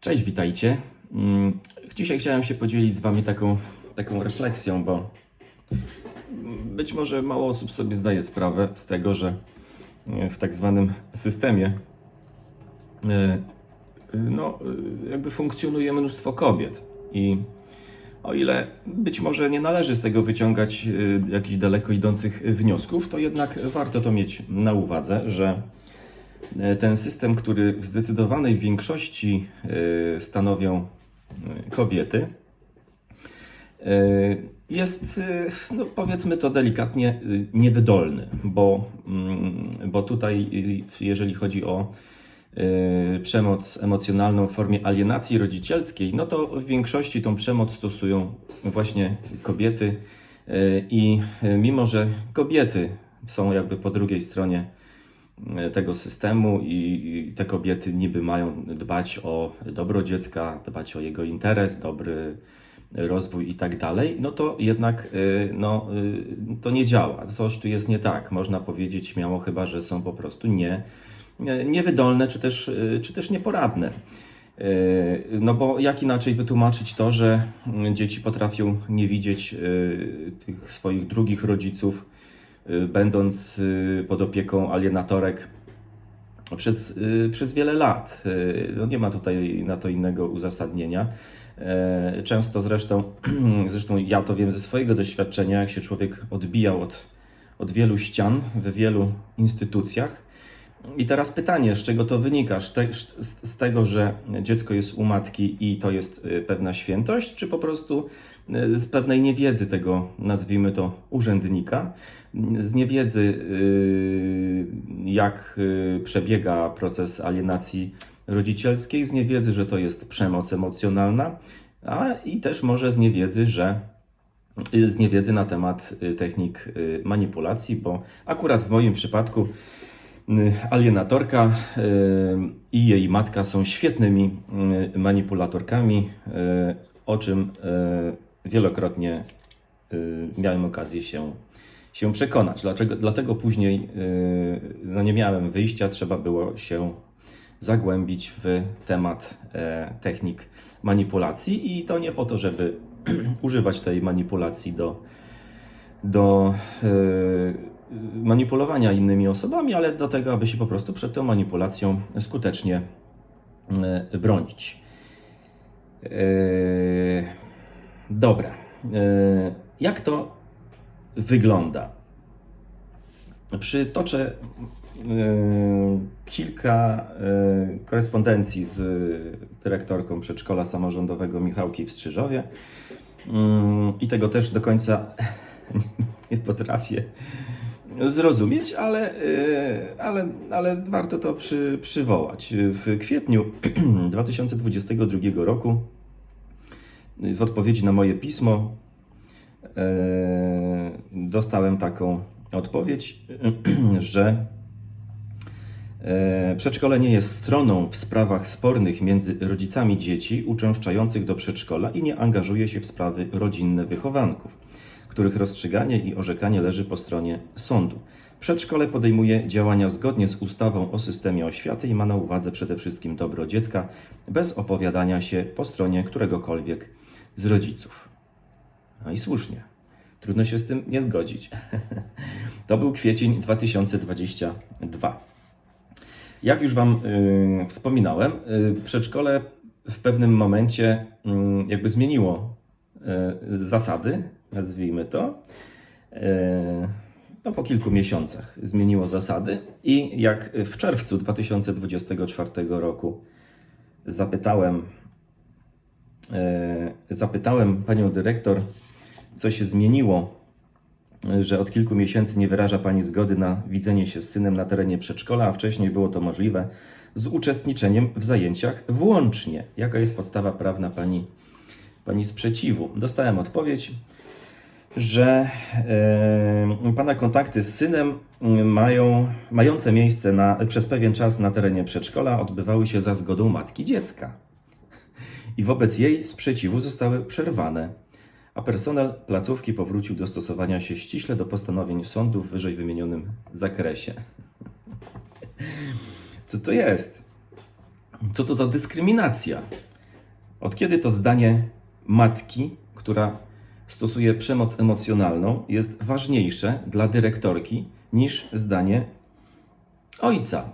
Cześć, witajcie. Mm, Dzisiaj chciałem się podzielić z Wami taką, taką refleksją, bo być może mało osób sobie zdaje sprawę z tego, że w tak zwanym systemie e, no, e, jakby funkcjonuje mnóstwo kobiet. I o ile być może nie należy z tego wyciągać e, jakichś daleko idących wniosków, to jednak warto to mieć na uwadze, że E, ten system, który w zdecydowanej większości e, stanowią e, kobiety, e, jest, e, no powiedzmy to delikatnie, e, niewydolny, bo, mm, bo tutaj, e, jeżeli chodzi o e, przemoc emocjonalną w formie alienacji rodzicielskiej, no to w większości tą przemoc stosują właśnie kobiety e, i e, mimo, że kobiety są jakby po drugiej stronie e, tego systemu i te kobiety niby mają dbać o dobro dziecka, dbać o jego interes, dobry rozwój i tak dalej, no to jednak y, no, y, to nie działa. Coś tu jest nie tak. Można powiedzieć śmiało chyba, że są po prostu nie, nie- niewydolne czy też, y, czy też nieporadne. No bo jak inaczej wytłumaczyć to, że mm, dzieci potrafią nie widzieć tych swoich drugich rodziców, będąc y, pod opieką alienatorek przez, y, przez wiele lat. Y, No nie ma tutaj na to innego uzasadnienia. E, Często zresztą, zresztą ja to wiem ze swojego doświadczenia, jak się człowiek odbijał od, od wielu ścian we wielu instytucjach. I teraz pytanie, z czego to wynika? Z, te, z, z tego, że dziecko jest u matki i to jest y, pewna świętość, czy po prostu y, z pewnej niewiedzy tego, nazwijmy to, urzędnika, z niewiedzy, y, jak y, przebiega proces alienacji rodzicielskiej, z niewiedzy, że to jest przemoc emocjonalna, a i też może z niewiedzy, że y, z niewiedzy na temat y, technik y, manipulacji, bo akurat w moim przypadku y, alienatorka y, i jej matka są świetnymi y, manipulatorkami, y, o czym y, wielokrotnie y, miałem okazję się, się przekonać. Dlaczego? Dlatego później y, no nie miałem wyjścia, trzeba było się zagłębić w temat e, technik manipulacji i to nie po to, żeby używać tej manipulacji do, do e, manipulowania innymi osobami, ale do tego, aby się po prostu przed tą manipulacją skutecznie e, bronić. Dobra. E, jak to wygląda? Przytoczę e, kilka e, korespondencji z dyrektorką przedszkola samorządowego Michałki w Strzyżowie. Mm, I tego też do końca nie potrafię zrozumieć, ale, ale, ale warto to przy, przywołać. W kwietniu 2022 roku w odpowiedzi na moje pismo e, dostałem taką odpowiedź, że e, przedszkole nie jest stroną w sprawach spornych między rodzicami dzieci uczęszczających do przedszkola i nie angażuje się w sprawy rodzinne wychowanków, których rozstrzyganie i orzekanie leży po stronie sądu. Przedszkole podejmuje działania zgodnie z ustawą o systemie oświaty i ma na uwadze przede wszystkim dobro dziecka, bez opowiadania się po stronie któregokolwiek z rodziców. No i słusznie. Trudno się z tym nie zgodzić. To był kwiecień 2022. Jak już Wam y, wspominałem, y, przedszkole w pewnym momencie y, jakby zmieniło y, zasady, nazwijmy to. Y, no, po kilku miesiącach zmieniło zasady i jak w czerwcu 2024 roku zapytałem, zapytałem panią dyrektor, co się zmieniło, e, że od kilku miesięcy nie wyraża pani zgody na widzenie się z synem na terenie przedszkola, a wcześniej było to możliwe z uczestniczeniem w zajęciach włącznie. Jaka jest podstawa prawna pani, pani sprzeciwu? Dostałem odpowiedź, że e, pana kontakty z synem mają, mające miejsce na, przez pewien czas na terenie przedszkola odbywały się za zgodą matki dziecka i wobec jej sprzeciwu zostały przerwane, a personel placówki powrócił do stosowania się ściśle do postanowień sądu w wyżej wymienionym zakresie. Co to jest? Co to za dyskryminacja? Od kiedy to zdanie matki, która stosuje przemoc emocjonalną, jest ważniejsze dla dyrektorki niż zdanie ojca?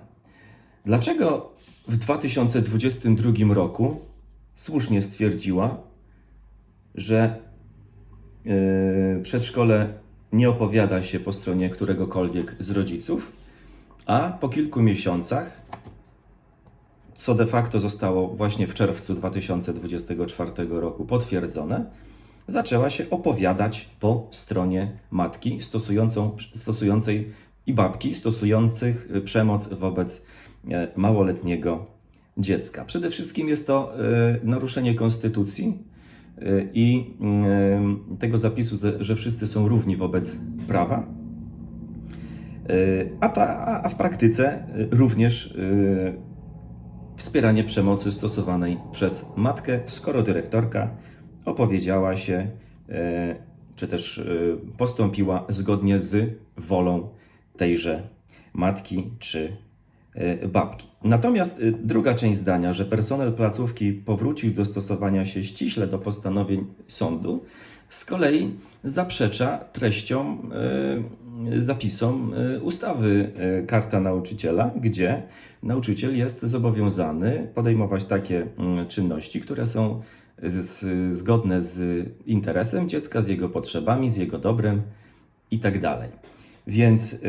Dlaczego w 2022 roku słusznie stwierdziła, że yy, przedszkole nie opowiada się po stronie któregokolwiek z rodziców, a po kilku miesiącach, co de facto zostało właśnie w czerwcu 2024 roku potwierdzone, zaczęła się opowiadać po stronie matki stosującą, stosującej i babki stosujących y, przemoc wobec e, małoletniego dziecka. Przede wszystkim jest to e, naruszenie konstytucji e, i e, tego zapisu, że- wszyscy są równi wobec prawa. A, ta, a- w praktyce również wspieranie przemocy stosowanej przez matkę, skoro dyrektorka opowiedziała się, czy też postąpiła zgodnie z wolą tejże matki czy babki. Natomiast e, druga część zdania, że personel placówki powrócił do stosowania się ściśle do postanowień sądu, z kolei zaprzecza treściom, e, zapisom ustawy Karta Nauczyciela, gdzie nauczyciel jest zobowiązany podejmować takie mm, czynności, które są zgodne z interesem dziecka, z jego potrzebami, z jego dobrem i tak. Więc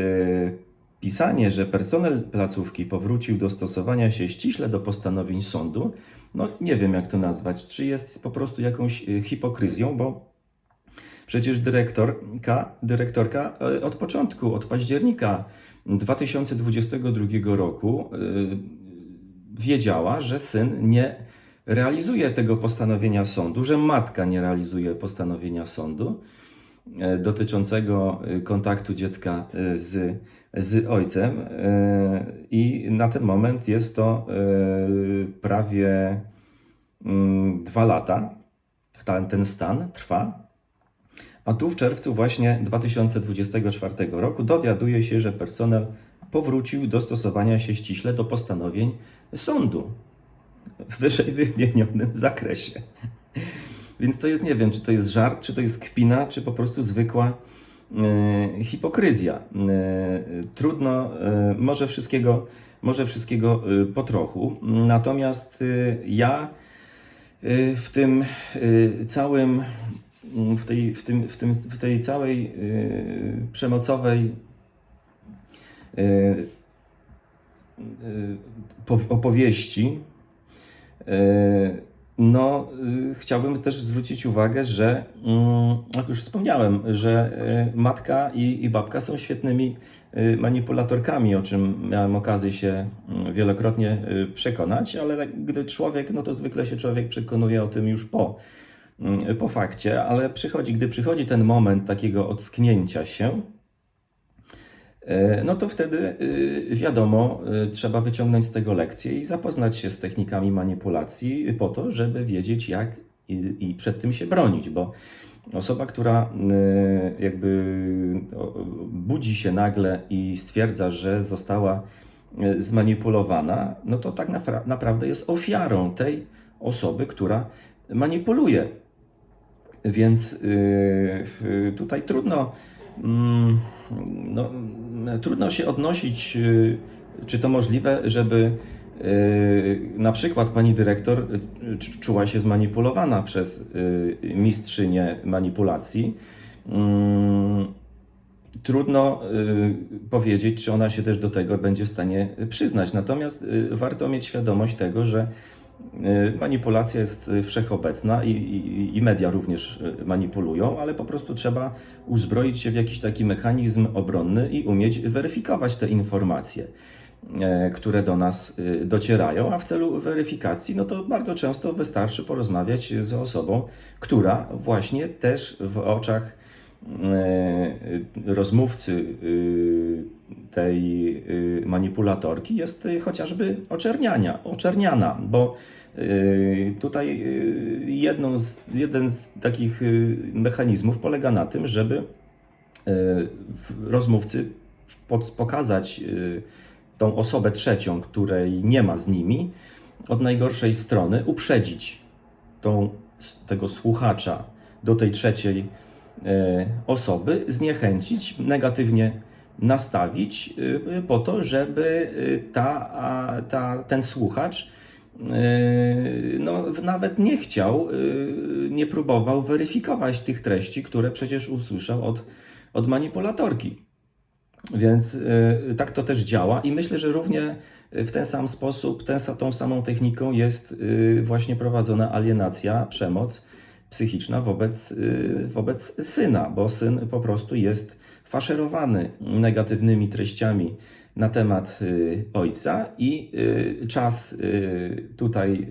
pisanie, że personel placówki powrócił do stosowania się ściśle do postanowień sądu, no nie wiem jak to nazwać, czy jest po prostu jakąś e, hipokryzją, bo przecież dyrektorka, dyrektorka od początku, od października 2022 roku e, wiedziała, że syn nie realizuje tego postanowienia sądu, że matka nie realizuje postanowienia sądu dotyczącego e, kontaktu dziecka e, z, z ojcem. e, I na ten moment jest to e, prawie mm, dwa lata. Ta- Ten stan trwa. A tu w czerwcu właśnie 2024 roku dowiaduje się, że personel powrócił do stosowania się ściśle do postanowień sądu w wyżej wymienionym zakresie. Więc to jest, nie wiem, czy to jest żart, czy to jest kpina, czy po prostu zwykła e, hipokryzja. E, trudno, e, może wszystkiego, może wszystkiego po trochu. Natomiast ja w tym całym, w tej, w tym, w tym, w tej całej przemocowej po- opowieści, no, y, chciałbym też zwrócić uwagę, że, mm, jak już wspomniałem, że y, matka i, i babka są świetnymi y, manipulatorkami, o czym miałem okazję się mm, wielokrotnie przekonać, ale tak, gdy człowiek, no to zwykle się człowiek przekonuje o tym już po, mm, po fakcie, ale przychodzi, gdy przychodzi ten moment takiego ocknięcia się, no to wtedy y, wiadomo, y, trzeba wyciągnąć z tego lekcję i zapoznać się z technikami manipulacji po to, żeby wiedzieć, jak i, i przed tym się bronić, bo osoba, która jakby budzi się nagle i stwierdza, że została zmanipulowana, no to tak napra- naprawdę jest ofiarą tej osoby, która manipuluje. Więc tutaj trudno, mm, no, trudno się odnosić, y, czy to możliwe, żeby y, na przykład pani dyrektor y, cz- czuła się zmanipulowana przez mistrzynię manipulacji. Mm, Trudno powiedzieć, czy ona się też do tego będzie w stanie przyznać. Natomiast warto mieć świadomość tego, że manipulacja jest y, wszechobecna i, i, i media również y, manipulują, ale po prostu trzeba uzbroić się w jakiś taki mechanizm obronny i umieć weryfikować te informacje, e, które do nas y, docierają, a w celu weryfikacji, no to bardzo często wystarczy porozmawiać z osobą, która właśnie też w oczach rozmówcy y, tej y, manipulatorki jest chociażby oczerniania, oczerniana, bo tutaj jedną z, jeden z takich mechanizmów polega na tym, żeby rozmówcy pokazać tą osobę trzecią, której nie ma z nimi, od najgorszej strony, uprzedzić tą, tego słuchacza do tej trzeciej e, osoby zniechęcić, negatywnie nastawić e, po to, żeby e, ta, ta, ten słuchacz e, no, nawet nie chciał, e, nie próbował weryfikować tych treści, które przecież usłyszał od, od manipulatorki. Więc tak to też działa i myślę, że równie w ten sam sposób, ten, tą samą techniką jest właśnie prowadzona alienacja, przemoc psychiczna wobec, y, wobec syna, bo syn po prostu jest faszerowany negatywnymi treściami na temat y, ojca i y, czas tutaj,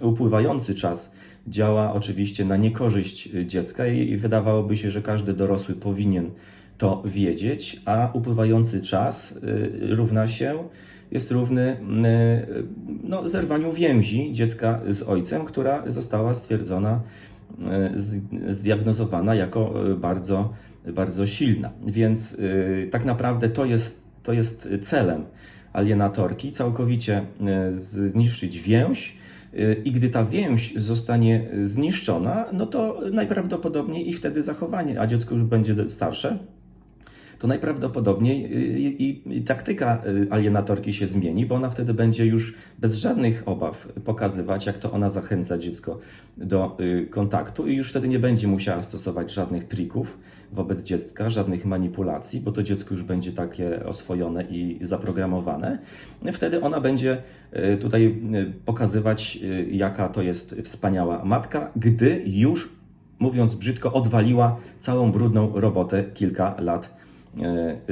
upływający czas działa oczywiście na niekorzyść dziecka i, wydawałoby się, że każdy dorosły powinien to wiedzieć, a upływający czas równa się, jest równy y, no, zerwaniu więzi dziecka z ojcem, która została stwierdzona, z- zdiagnozowana jako y, bardzo, bardzo silna. Więc tak naprawdę to jest, to jest celem alienatorki, całkowicie zniszczyć więź. I gdy ta więź zostanie zniszczona, no to najprawdopodobniej i wtedy zachowanie, a dziecko już będzie starsze, to najprawdopodobniej y, i, i, i taktyka y, alienatorki się zmieni, bo ona wtedy będzie już bez żadnych obaw pokazywać, jak to ona zachęca dziecko do y, kontaktu i już wtedy nie będzie musiała stosować żadnych trików wobec dziecka, żadnych manipulacji, bo to dziecko już będzie takie oswojone i zaprogramowane. Wtedy ona będzie y, tutaj y, pokazywać, y, jaka to jest wspaniała matka, gdy już mówiąc brzydko, odwaliła całą brudną robotę kilka lat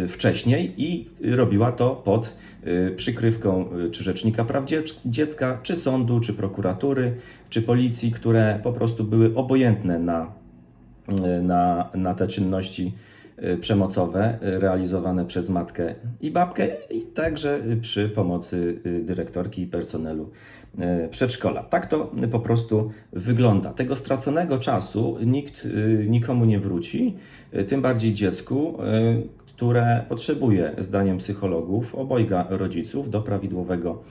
wcześniej i robiła to pod e, przykrywką e, czy Rzecznika Praw Dziec- Dziecka, czy sądu, czy prokuratury, czy policji, które po prostu były obojętne na, e, na, na te czynności e, przemocowe e, realizowane przez matkę i babkę i także przy pomocy e, dyrektorki i personelu przedszkola. Tak to po prostu wygląda. Tego straconego czasu nikt nikomu nie wróci, tym bardziej dziecku, które potrzebuje, zdaniem psychologów, obojga rodziców do prawidłowego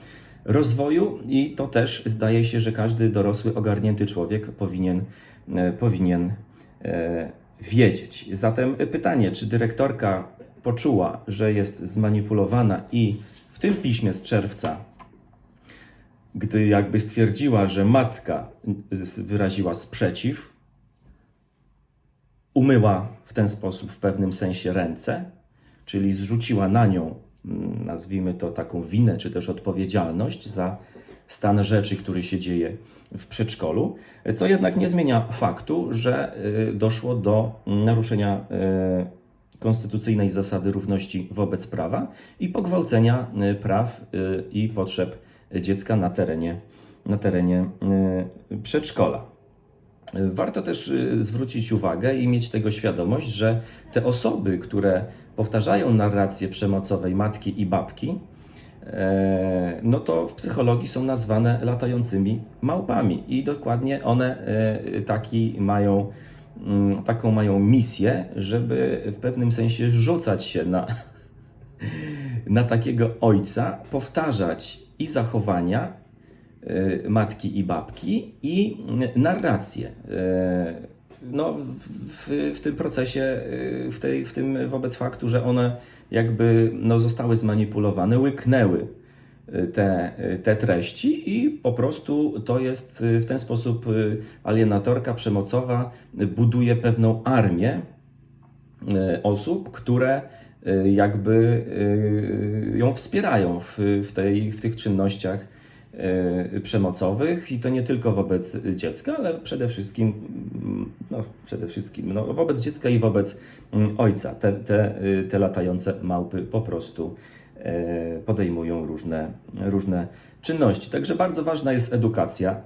rozwoju i to też zdaje się, że każdy dorosły, ogarnięty człowiek powinien, powinien wiedzieć. Zatem pytanie, czy dyrektorka poczuła, że jest zmanipulowana i w tym piśmie z czerwca, gdy jakby stwierdziła, że matka wyraziła sprzeciw, umyła w ten sposób w pewnym sensie ręce, czyli zrzuciła na nią, mm, nazwijmy to taką winę, czy też odpowiedzialność za stan rzeczy, który się dzieje w przedszkolu, co jednak nie zmienia faktu, że y, doszło do naruszenia y, konstytucyjnej zasady równości wobec prawa i pogwałcenia y, praw i potrzeb dziecka na terenie, na terenie przedszkola. Warto też zwrócić uwagę i mieć tego świadomość, że te osoby, które powtarzają narrację przemocowej matki i babki, no to w psychologii są nazwane latającymi małpami i dokładnie one e, taki mają, mm, taką mają misję, żeby w pewnym sensie rzucać się na, na takiego ojca, powtarzać i zachowania, y, matki i babki i y, narrację. No, w, w tym procesie, y, w, tej, w tym wobec faktu, że one jakby no, zostały zmanipulowane, łyknęły y, te, y, te treści i po prostu to jest w ten sposób alienatorka przemocowa buduje pewną armię osób, które jakby ją wspierają w, w, tej, w tych czynnościach przemocowych i to nie tylko wobec dziecka, ale przede wszystkim, mm, no, przede wszystkim no, wobec dziecka i wobec mm, ojca. Te, te, y, te latające małpy po prostu e, podejmują różne, różne czynności. Także bardzo ważna jest edukacja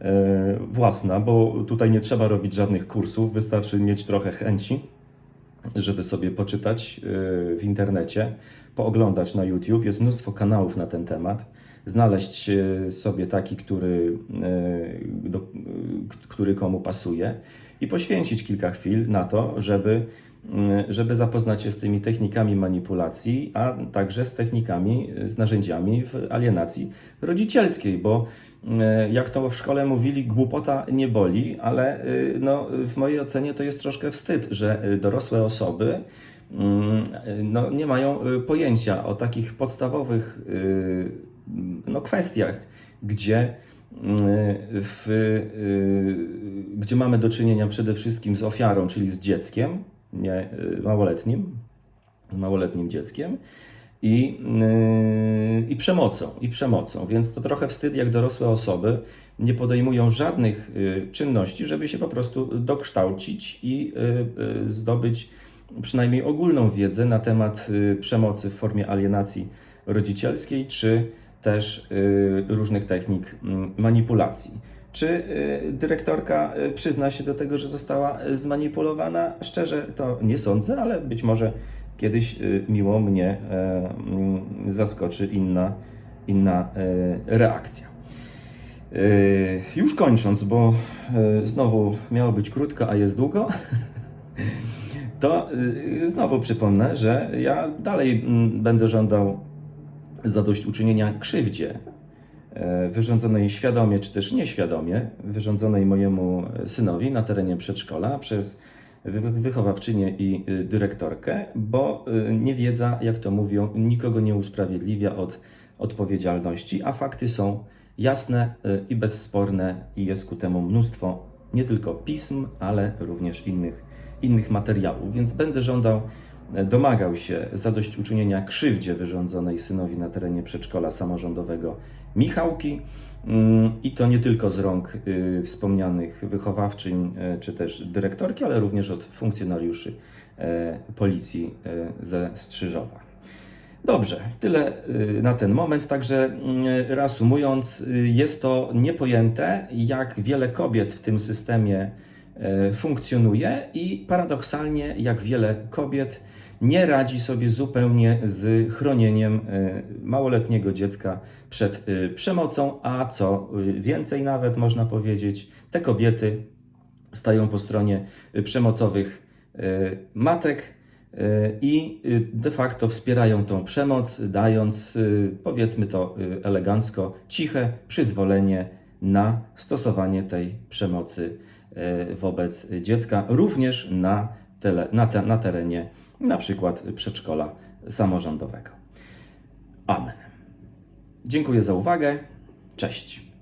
e, własna, bo tutaj nie trzeba robić żadnych kursów, wystarczy mieć trochę chęci żeby sobie poczytać w internecie, pooglądać na YouTube. Jest mnóstwo kanałów na ten temat. Znaleźć e, sobie taki, który, e, do, który komu pasuje i poświęcić kilka chwil na to, żeby, mm, żeby zapoznać się z tymi technikami manipulacji, a także z technikami, e, z narzędziami w alienacji rodzicielskiej, bo jak to w szkole mówili, głupota nie boli, ale no, w mojej ocenie to jest troszkę wstyd, że dorosłe osoby mm, no, nie mają pojęcia o takich podstawowych no, kwestiach, gdzie, mm, w, e, gdzie mamy do czynienia przede wszystkim z ofiarą, czyli z dzieckiem, nie, e, małoletnim, małoletnim dzieckiem i, i przemocą, i przemocą. Więc to trochę wstyd, jak dorosłe osoby nie podejmują żadnych czynności, żeby się po prostu dokształcić i zdobyć przynajmniej ogólną wiedzę na temat przemocy w formie alienacji rodzicielskiej, czy też yy, różnych technik mm, manipulacji. Czy y, dyrektorka y, przyzna się do tego, że została y, zmanipulowana? Szczerze to nie sądzę, ale być może kiedyś y, miło mnie e, mm, zaskoczy inna, inna e, reakcja. Y, Już kończąc, bo y, znowu miało być krótko, a jest długo, to y, znowu przypomnę, że ja dalej mm, będę żądał zadośćuczynienia krzywdzie e, wyrządzonej świadomie czy też nieświadomie, wyrządzonej mojemu synowi na terenie przedszkola przez wy- wychowawczynię i y, dyrektorkę, bo y, niewiedza, jak to mówią, nikogo nie usprawiedliwia od odpowiedzialności, a fakty są jasne y, i bezsporne i jest ku temu mnóstwo nie tylko pism, ale również innych, innych materiałów. Więc będę żądał, domagał się zadośćuczynienia krzywdzie wyrządzonej synowi na terenie przedszkola samorządowego Michałki. Mm, I to nie tylko z rąk y, wspomnianych wychowawczyń y, czy też dyrektorki, ale również od funkcjonariuszy e, policji e, ze Strzyżowa. Dobrze, tyle y, na ten moment. Także mm, reasumując, jest to niepojęte, jak wiele kobiet w tym systemie e, funkcjonuje i paradoksalnie, jak wiele kobiet nie radzi sobie zupełnie z chronieniem e, małoletniego dziecka przed e, przemocą, a co e, więcej, nawet można powiedzieć, te kobiety stają po stronie przemocowych matek i de facto wspierają tą przemoc, dając, powiedzmy to elegancko, ciche przyzwolenie na stosowanie tej przemocy wobec dziecka, również na, tele, na, te, na terenie na przykład przedszkola samorządowego. Amen. Dziękuję za uwagę. Cześć.